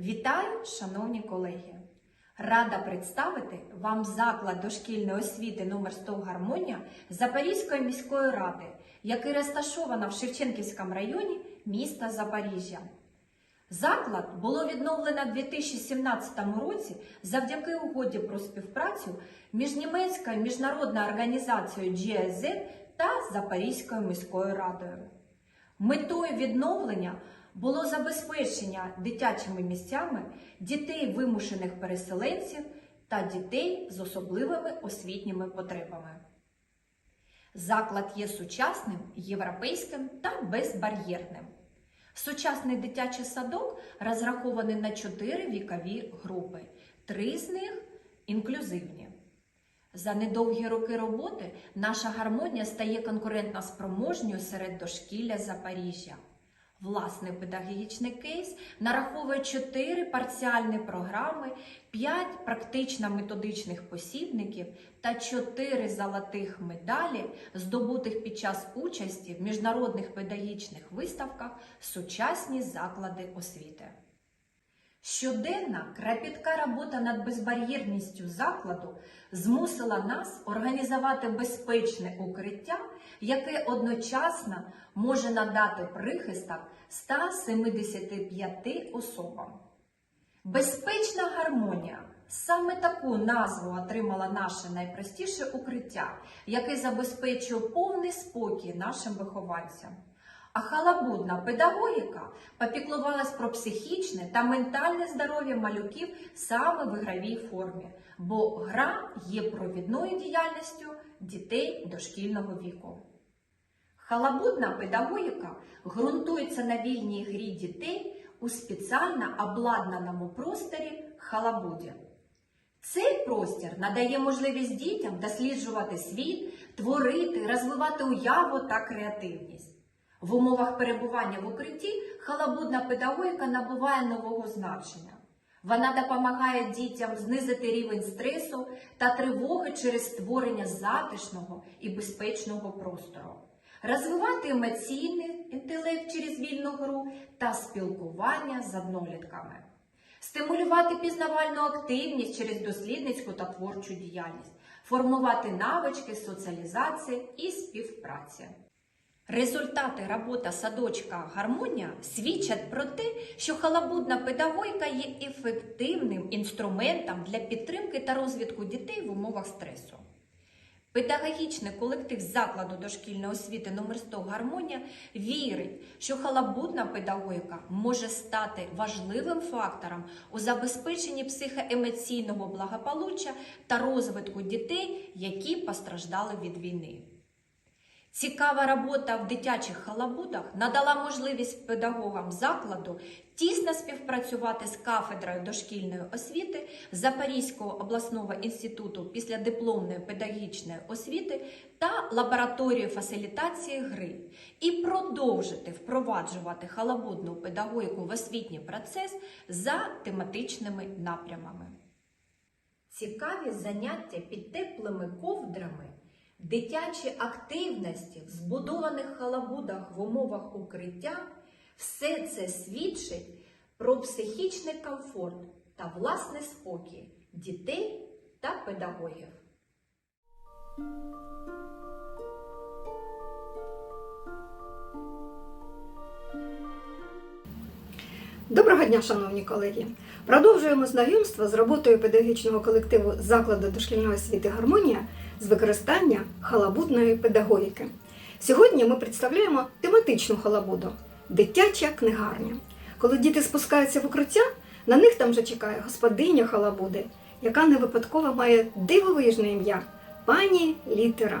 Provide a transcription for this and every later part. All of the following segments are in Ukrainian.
Вітаю, шановні колеги! Рада представити вам заклад дошкільної освіти номер 100 Гармонія Запорізької міської ради, який розташовано в Шевченківському районі міста Запоріжжя. Заклад було відновлено в 2017 році завдяки угоді про співпрацю між німецькою міжнародною організацією GIZ та Запорізькою міською радою. Метою відновлення було забезпечення дитячими місцями дітей вимушених переселенців та дітей з особливими освітніми потребами. Заклад є сучасним, європейським та безбар'єрним. Сучасний дитячий садок розрахований на чотири вікові групи, три з них інклюзивні. За недовгі роки роботи наша гармонія стає конкурентно спроможньою серед дошкілля Запоріжжя. Власний педагогічний кейс нараховує 4 парціальні програми, 5 практично-методичних посібників та 4 золотих медалі, здобутих під час участі в міжнародних педагогічних виставках Сучасні заклади освіти. Щоденна кропітка робота над безбар'єрністю закладу змусила нас організувати безпечне укриття, яке одночасно може надати прихисток 175 особам. Безпечна гармонія саме таку назву отримала наше найпростіше укриття, яке забезпечує повний спокій нашим вихованцям. А халабудна педагогіка попіклувалась про психічне та ментальне здоров'я малюків саме в ігровій формі, бо гра є провідною діяльністю дітей дошкільного віку. Халабудна педагогіка ґрунтується на вільній грі дітей у спеціально обладнаному просторі халабуді. Цей простір надає можливість дітям досліджувати світ, творити, розвивати уяву та креативність. В умовах перебування в укритті халабудна педагогіка набуває нового значення. Вона допомагає дітям знизити рівень стресу та тривоги через створення затишного і безпечного простору, розвивати емоційний інтелект через вільну гру та спілкування з однолітками, стимулювати пізнавальну активність через дослідницьку та творчу діяльність, формувати навички соціалізації і співпраці. Результати роботи садочка Гармонія свідчать про те, що халабудна педагогіка є ефективним інструментом для підтримки та розвитку дітей в умовах стресу. Педагогічний колектив закладу дошкільної освіти номер 100 Гармонія вірить, що халабудна педагогіка може стати важливим фактором у забезпеченні психоемоційного благополуччя та розвитку дітей, які постраждали від війни. Цікава робота в дитячих халабудах надала можливість педагогам закладу тісно співпрацювати з кафедрою дошкільної освіти Запорізького обласного інституту післядипломної педагогічної освіти та лабораторією фасилітації гри і продовжити впроваджувати халабудну педагогіку в освітній процес за тематичними напрямами. Цікаві заняття під теплими ковдрами. Дитячі активності в збудованих халабудах в умовах укриття все це свідчить про психічний комфорт та власний спокій дітей та педагогів. Доброго дня, шановні колеги! Продовжуємо знайомство з роботою педагогічного колективу закладу дошкільної освіти Гармонія з використання халабудної педагогіки. Сьогодні ми представляємо тематичну халабуду дитяча книгарня. Коли діти спускаються в укриття, на них там вже чекає господиня халабуди, яка не випадково має дивовижне ім'я пані Літера,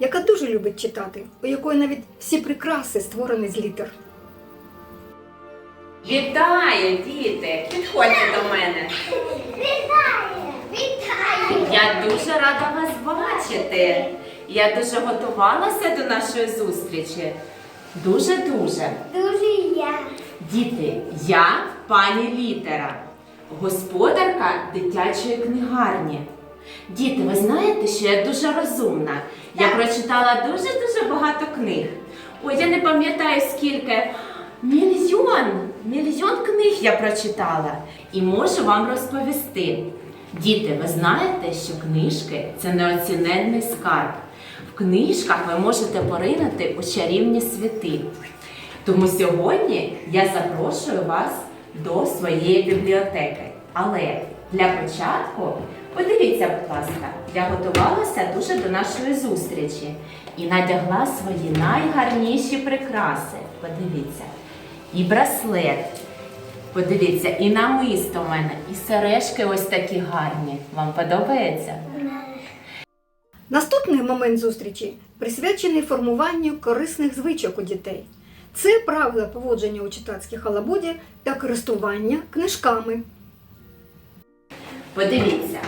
яка дуже любить читати, у якої навіть всі прикраси створені з літер. Вітаю, діти! Підходьте до мене. Вітаю! Вітаю! Я дуже рада вас бачити. Я дуже готувалася до нашої зустрічі. Дуже-дуже. Дуже я. Діти, я пані Літера, господарка дитячої книгарні. Діти, ви знаєте, що я дуже розумна. Я прочитала дуже-дуже багато книг. Ой, я не пам'ятаю скільки. Мільйон мільйон, книг я прочитала і можу вам розповісти. Діти, ви знаєте, що книжки це неоціненний скарб. В книжках ви можете поринути у чарівні світи. Тому сьогодні я запрошую вас до своєї бібліотеки. Але для початку подивіться, будь ласка, я готувалася дуже до нашої зустрічі і надягла свої найгарніші прикраси. Подивіться, і браслет. Подивіться, і намисто в мене, і сережки ось такі гарні. Вам подобається? Наступний момент зустрічі присвячений формуванню корисних звичок у дітей. Це правила поводження у читацькій халабуді та користування книжками. Подивіться.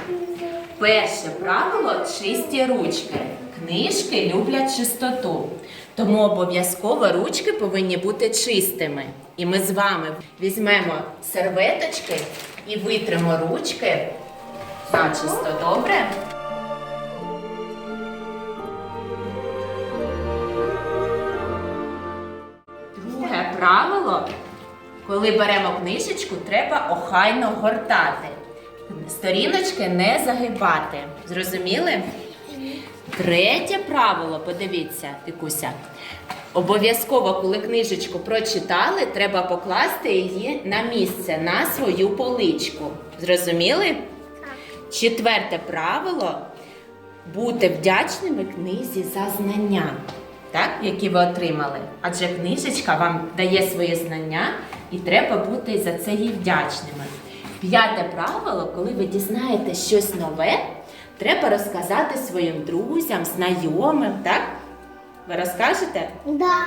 Перше правило чисті ручки. Книжки люблять чистоту. Тому обов'язково ручки повинні бути чистими. І ми з вами візьмемо серветочки і витримо ручки начисто, добре? Друге правило, коли беремо книжечку, треба охайно гортати. Сторіночки не загибати. Зрозуміли? Третє правило, подивіться, Вікуся. Обов'язково, коли книжечку прочитали, треба покласти її на місце, на свою поличку. Зрозуміли? Четверте правило бути вдячними книзі за знання, так, які ви отримали. Адже книжечка вам дає свої знання, і треба бути за це їй вдячними. П'яте правило, коли ви дізнаєте щось нове, треба розказати своїм друзям, знайомим, так? Ви розкажете? Да.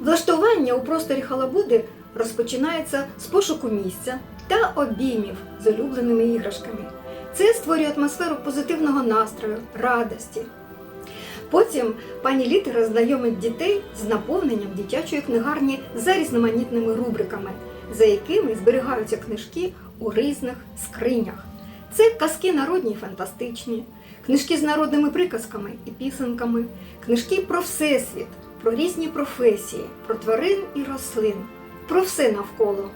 Влаштування у просторі халабуди розпочинається з пошуку місця та обіймів з улюбленими іграшками. Це створює атмосферу позитивного настрою, радості. Потім пані Літера знайомить дітей з наповненням дитячої книгарні за різноманітними рубриками, за якими зберігаються книжки у різних скринях. Це казки народні і фантастичні, книжки з народними приказками і пісенками, книжки про всесвіт, про різні професії, про тварин і рослин, про все навколо.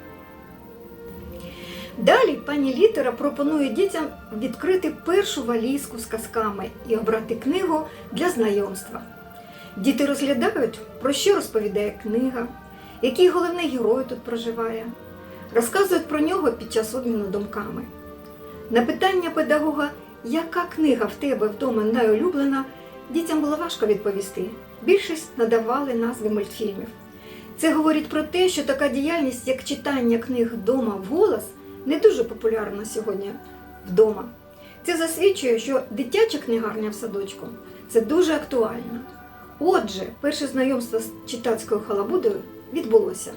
Далі пані Літера пропонує дітям відкрити першу валізку з казками і обрати книгу для знайомства. Діти розглядають, про що розповідає книга, який головний герой тут проживає, розказують про нього під час обміну думками. На питання педагога, яка книга в тебе вдома найулюблена, дітям було важко відповісти. Більшість надавали назви мультфільмів. Це говорить про те, що така діяльність, як читання книг вдома вголос, не дуже популярна сьогодні вдома. Це засвідчує, що дитяча книгарня в садочку це дуже актуально. Отже, перше знайомство з читацькою халабудою відбулося.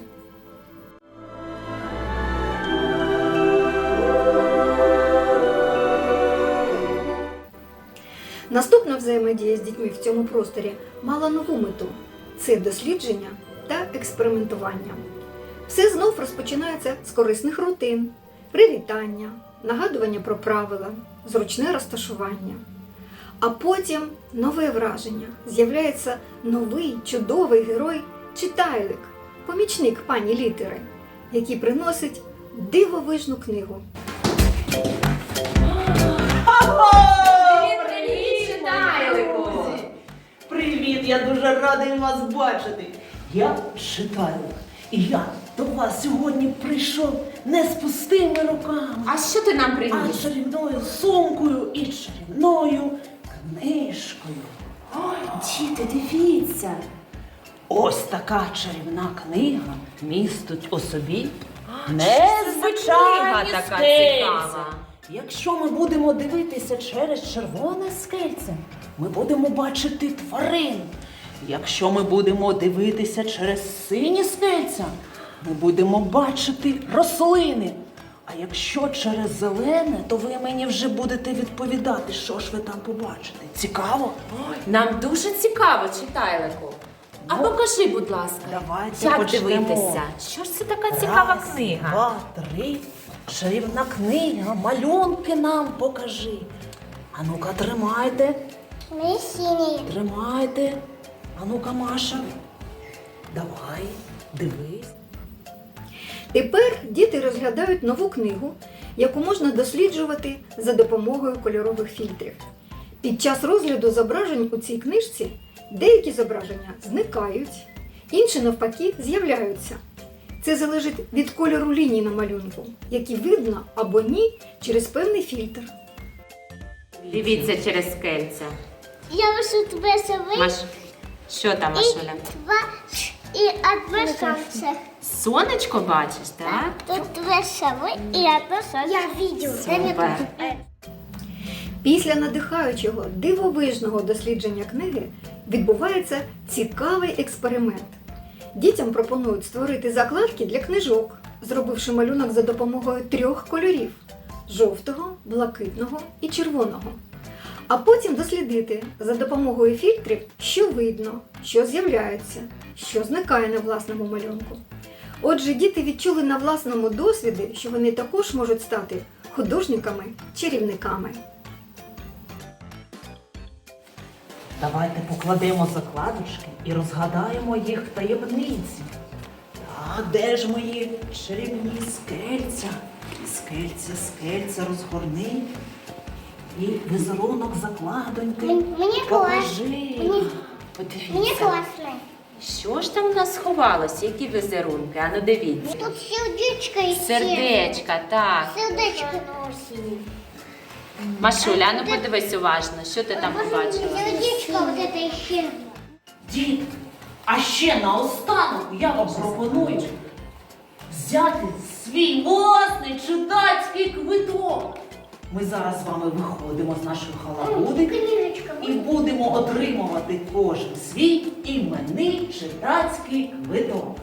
Наступна взаємодія з дітьми в цьому просторі мала нову мету це дослідження та експериментування. Все знов розпочинається з корисних рутин, привітання, нагадування про правила, зручне розташування. А потім нове враження. З'являється новий чудовий герой читайлик, помічник пані літери, який приносить дивовижну книгу. Я дуже радий вас бачити. Я читаю. І я до вас сьогодні прийшов не з пустими руками, А що ти нам а приніс? з чарівною сумкою і чарівною книжкою. Ой, діти, дивіться. Ось така чарівна книга містить у собі незвичайні книга така цікава? Якщо ми будемо дивитися через червоне скельце, ми будемо бачити тварин. Якщо ми будемо дивитися через сині скельця, ми будемо бачити рослини. А якщо через зелене, то ви мені вже будете відповідати, що ж ви там побачите. Цікаво? Нам дуже цікаво, читайлику. А Ну, покажи, будь ласка, давайте як почнемо. дивитися. Що ж це така цікава Раз, книга? Два, три. Чарівна книга, малюнки нам покажи. А ну-ка, тримайте, Ми сині. тримайте. А ну-ка, Маша. Давай, дивись. Тепер діти розглядають нову книгу, яку можна досліджувати за допомогою кольорових фільтрів. Під час розгляду зображень у цій книжці деякі зображення зникають, інші навпаки з'являються. Це залежить від кольору ліній на малюнку, які видно або ні через певний фільтр. Дивіться через скельця. Я вышел тебе совы Маш, що там, и Машуля? два и одно солнце. Сонечко бачиш, так? Тут две совы и одно солнце. Я видел. Супер. Після надихаючого дивовижного дослідження книги відбувається цікавий експеримент. Дітям пропонують створити закладки для книжок, зробивши малюнок за допомогою трьох кольорів жовтого, блакитного і червоного. А потім дослідити за допомогою фільтрів, що видно, що з'являється, що зникає на власному малюнку. Отже, діти відчули на власному досвіді, що вони також можуть стати художниками-чарівниками. Давайте покладемо закладочки і розгадаємо їх таємниці. А де ж мої чарівні скельця? Скельця, скельця, розгорни. І візерунок закладоньки. Мені Покажи. Мені- Мне Подивіться. Що ж там у нас сховалось? Які візерунки? Ану дивіться. Тут сердечко и Сердечка, так. Сердечко. Машуля, ану подивись уважно, що ти там побачила? Сердечко вот это исчезло. Дід, а ще наостанок я вам пропоную взяти свій власний читацький квиток. Ми зараз з вами виходимо з нашої халабуди і будемо отримувати кожен свій іменний читацький квиток.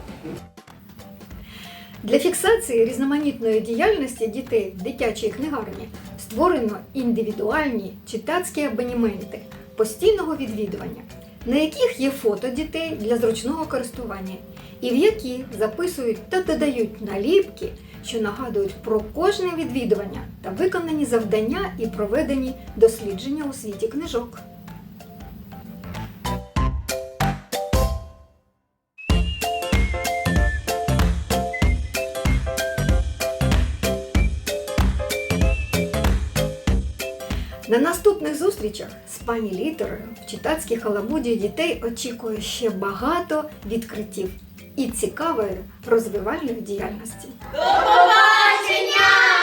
Для фіксації різноманітної діяльності дітей в дитячій книгарні створено індивідуальні читацькі абонементи постійного відвідування, на яких є фото дітей для зручного користування, і в які записують та додають наліпки, що нагадують про кожне відвідування та виконані завдання і проведені дослідження у світі книжок. На наступних зустрічах з пані літерою в читацькій халабуді дітей очікує ще багато відкриттів і цікавої розвивальної діяльності. Побачення!